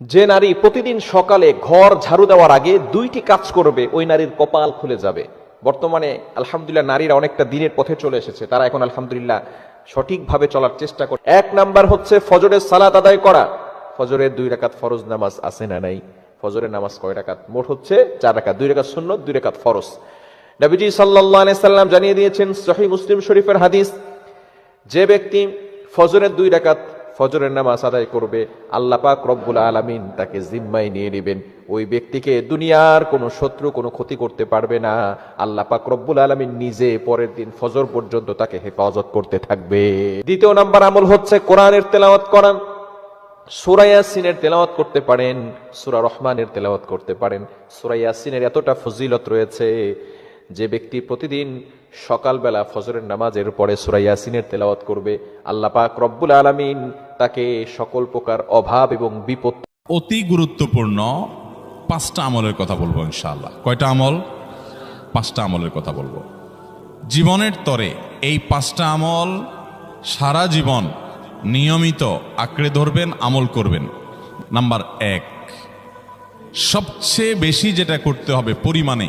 যে নারী প্রতিদিন সকালে ঘর ঝাড়ু দেওয়ার আগে দুইটি কাজ করবে, ওই নারীর কপাল খুলে যাবে। বর্তমানে, আলহামদুলিল্লাহ, নারীরা অনেকটা দিনের পথে চলে এসেছে। তারা এখন, আলহামদুলিল্লাহ, সঠিকভাবে চলার চেষ্টা করে এক নাম্বার হচ্ছে ফজরের সালাত আদায় করা। ফজরের দুই রাকাত ফরজ নামাজ আছে না নাই? ফজরের নামাজ কয় রাকাত? মোট হচ্ছে চার রাকাত। দুই রাকাত শূন্য দুই রাকাত ফরজ। নবীজি আলাইহি সাল্লাম জানিয়ে দিয়েছেন, সহিহ মুসলিম শরীফের হাদিস, যে ব্যক্তি ফজরের দুই রাকাত ফজরের নামাজ আদায় করবে, আল্লাহ পাক রব্বুল আলামিন তাকে জিম্মায় নিয়ে নেবেন। ওই ব্যক্তিকে দুনিয়ার কোনো শত্রু, কোনো ক্ষতি করতে পারবে না। আল্লাহ পাক রব্বুল আলামিন নিজে পরের দিন ফজর পর্যন্ত তাকে হেফাজত করতে থাকবে। দ্বিতীয় নাম্বার আমল হচ্ছে কোরআনের তেলাওয়াত করা। সুরাইয়াসিনের তেলাওয়াত করতে পারেন, সুরা রহমানের তেলাওয়াত করতে পারেন। সুরাইয়াসিনের এতটা ফজিলত রয়েছে যে ব্যক্তি প্রতিদিন সকালবেলা ফজরের নামাজের পরে সুরাইয়াসিনের তেলাওয়াত করবে আল্লাহ পাক রব্বুল আলামিন তাকে সকল প্রকার অভাব এবং বিপদ অতি গুরুত্বপূর্ণ পাঁচটা আমলের কথা বলব ইনশাআল্লাহ। কয়টা আমল? পাঁচটা আমলের কথা বলব। জীবনের তরে এই পাঁচটা আমল সারা জীবন নিয়মিত আঁকড়ে ধরবেন, আমল করবেন। নাম্বার এক, সবচেয়ে বেশি যেটা করতে হবে পরিমাণে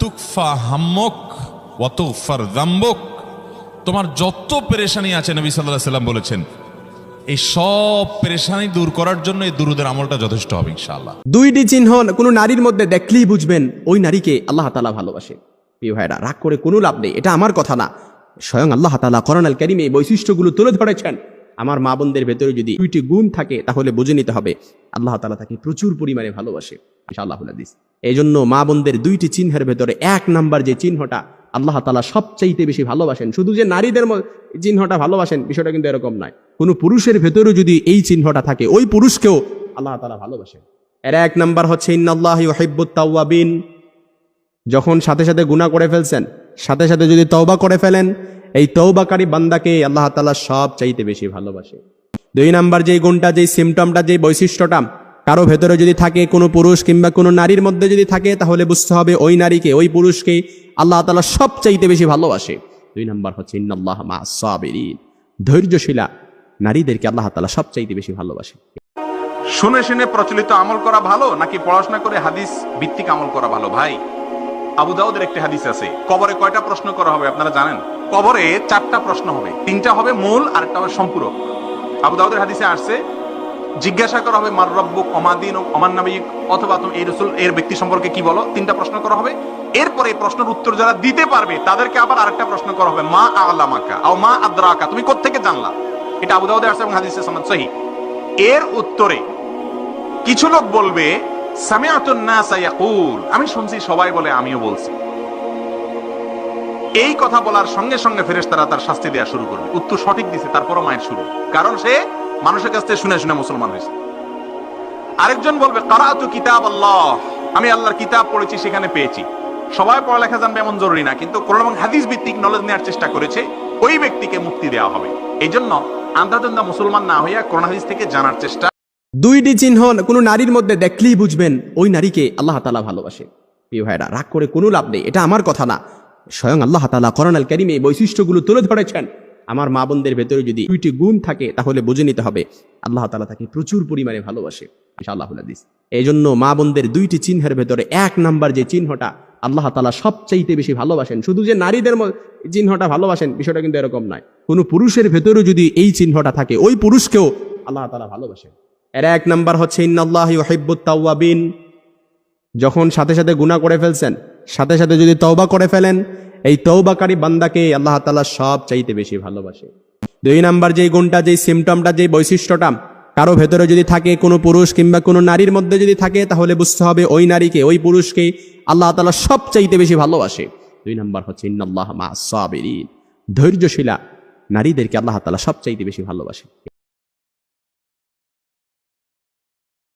তুকফা হাম্মক ওয়াতুফার জাম্বক তোমার যত পেরেশানি আছে, নবী সাল্লাহ সাল্লাম বলেছেন, এই সব পেরেশানি দূর করার জন্য এই দুরুদের আমলটা যথেষ্ট হবে, ইনশাআল্লাহ। দুইটি চিহ্ন কোনো নারীর মধ্যে দেখলেই বুঝবেন, ওই নারীকে আল্লাহ তালা ভালোবাসে। ভাইরা রাগ করে কোনো লাভ নেই, এটা আমার কথা না। স্বয়ং আল্লাহ তালা করোনাল কারিমে এই বৈশিষ্ট্যগুলো তুলে ধরেছেন। আমার মা বোনদের ভেতরে যদি দুইটি গুণ থাকে, তাহলে বুঝে নিতে হবে, আল্লাহ তালা তাকে প্রচুর পরিমাণে ভালোবাসে আল্লাহ হাদিস। এই জন্য মা বোনদের দুইটি চিহ্নের ভেতরে এক নাম্বার যে চিহ্নটা আল্লাহ তালা সবচাইতে বেশি ভালোবাসেন। শুধু যে নারীদের চিহ্নটা ভালোবাসেন, বিষয়টা কিন্তু এরকম নয়। কোনো পুরুষের ভেতরে যদি এই চিহ্নটা থাকে, ওই পুরুষকেও আল্লাহ তালা ভালোবাসেন। এর এক নাম্বার হচ্ছে, ইন্নাল্লাহ যখন সাথে সাথে গুনাহ করে ফেলছেন, সাথে সাথে যদি তওবা করে ফেলেন, এই তৌবাকারী বান্দাকে আল্লাহ তালা সব চাইতে বেশি ভালোবাসে। দুই নাম্বার যেই গুণটা যেই সিমটমটা যেই বৈশিষ্ট্যটা কারও ভেতরে যদি থাকে কোনো পুরুষ কিংবা কোনো নারীর মধ্যে যদি থাকে, তাহলে বুঝতে হবে ওই নারীকে, ওই পুরুষকে আল্লাহ তাআলা সব চাইতে বেশি ভালোবাসে। দুই নাম্বার হচ্ছে, ইন্নাল্লাহ মা ধৈর্যশীলা নারীদেরকে আল্লাহ তাআলা সব চাইতে বেশি ভালোবাসে। শুনে শুনে প্রচলিত আমল করা ভালো, নাকি পড়াশোনা করে হাদিস ভিত্তিক আমল করা ভালো? ভাই, আবু দাউদের একটি হাদিস আছে, কবরে কয়টা প্রশ্ন করা হবে আপনারা জানেন? কবরে চারটা প্রশ্ন হবে, তিনটা হবে মূল আর একটা হবে সম্পূরক। আবু দাউদের হাদিসে আসছে জিজ্ঞাসা করা হবে, মার রব্বুক অমাদিন অমান নাবিক অথবা তুমি এই রসুল, এর ব্যক্তি সম্পর্কে কি বলো? তিনটা প্রশ্ন করা হবে। এরপরে এই প্রশ্নের উত্তর যারা দিতে পারবে, তাদেরকে আবার আরেকটা প্রশ্ন করা হবে, মা আলামাকা? ও মা আদ্রাকা? তুমি কোত্থেকে জানলা? এটা আবু দাউদে আসছে এবং হাদিসে সনদ সহি। এর উত্তরে কিছু লোক বলবে আমি শুনছি সবাই বলে, আমিও বলছি। এই কথা বলার সঙ্গে সঙ্গে ফেরেশতারা তার শাস্তি দেওয়া শুরু করবে। উত্তর সঠিক দিছে, তারপরও মায়ের শুরু। কারণ সে মানুষের কাছ থেকে শুনে শুনে মুসলমান হয়েছে। আরেকজন বলবে কারাতু কিতাব আল্লাহ আমি আল্লাহর কিতাব পড়েছি, সেখানে পেয়েছি। সবাই পড়ালেখা জানবে এমন জরুরি না, কিন্তু কোরআন এবং হাদিস ভিত্তিক নলেজ নেওয়ার চেষ্টা করেছে, ওই ব্যক্তিকে মুক্তি দেওয়া হবে। এই জন্য আন্ধাধন্দা মুসলমান না হইয়া কোরআন হাদিস থেকে জানার চেষ্টা। দুইটি চিহ্ন, কোনো নারীর মধ্যে দেখলেই বুঝবেন, ওই নারীকে আল্লাহ তালা ভালোবাসে। প্রিয় ভাইরা রাগ করে কোনো লাভ নেই, এটা আমার কথা না। স্বয়ং আল্লাহ তালা করোনাল ক্যারিমে বৈশিষ্ট্যগুলো তুলে ধরেছেন। আমার মা বোনদের ভেতরে যদি দুইটি গুণ থাকে, তাহলে বুঝে নিতে হবে আল্লাহ তালা তাকে প্রচুর পরিমাণে ভালোবাসে আল্লাহ এই জন্য মা বোনদের দুইটি চিহ্নের ভেতরে এক নাম্বার যে চিহ্নটা আল্লাহ তালা সবচাইতে বেশি ভালোবাসেন। শুধু যে নারীদের চিহ্নটা ভালোবাসেন, বিষয়টা কিন্তু এরকম নয়। কোনো পুরুষের ভেতরে যদি এই চিহ্নটা থাকে, ওই পুরুষকেও আল্লাহ তালা ভালোবাসেন। এর এক নাম্বার হচ্ছে, ইন্নাল্লাহ ইউহিব্বুত তাওয়াবিন। যখন সাথে সাথে গুনাহ করে ফেলছেন, সাথে সাথে যদি তওবা করে ফেলেন এই তওবাকারী বান্দাকে আল্লাহ তাআলা সব চাইতে বেশি ভালোবাসে। দুই নাম্বার যেই গুণটা, যেই সিমটমটা যেই বৈশিষ্ট্যটা, কারও ভেতরে যদি থাকে কোনো পুরুষ কিংবা কোনো নারীর মধ্যে যদি থাকে, তাহলে বুঝতে হবে ওই নারীকে, ওই পুরুষকে আল্লাহ তাআলা সব চাইতে বেশি ভালোবাসে। দুই নাম্বার হচ্ছে, ইন্নাল্লাহ মা ধৈর্যশীলা নারীদেরকে আল্লাহ তাআলা সব চাইতে বেশি ভালোবাসে।